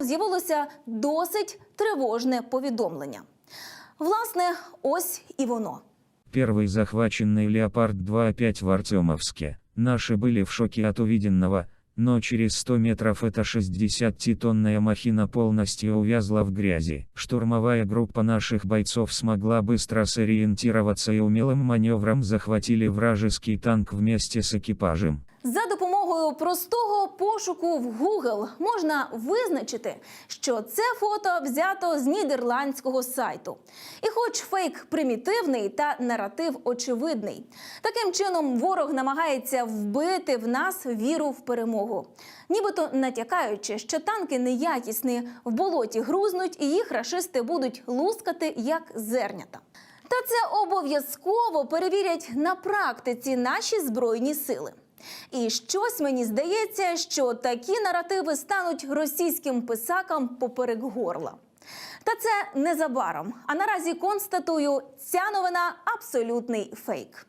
З'явилося досить тривожне повідомлення. Власне, ось і воно. Первый захваченный «Леопард-2» опять в Артемовске. Наши были в шоке от увиденного, но через 100 метров эта 60-тонная махина полностью увязла в грязи. Штурмовая группа наших бойцов смогла быстро сориентироваться и умелым маневром захватили вражеский танк вместе с экипажем. За допомогою простого пошуку в Google можна визначити, що це фото взято з нідерландського сайту. І хоч фейк примітивний та наратив очевидний, таким чином ворог намагається вбити в нас віру в перемогу, нібито натякаючи, що танки неякісні в болоті грузнуть і їх рашисти будуть лускати як зернята. Та це обов'язково перевірять на практиці наші збройні сили. І щось мені здається, що такі наративи стануть російським писакам поперек горла. Та це незабаром. А наразі констатую, ця новина абсолютний фейк.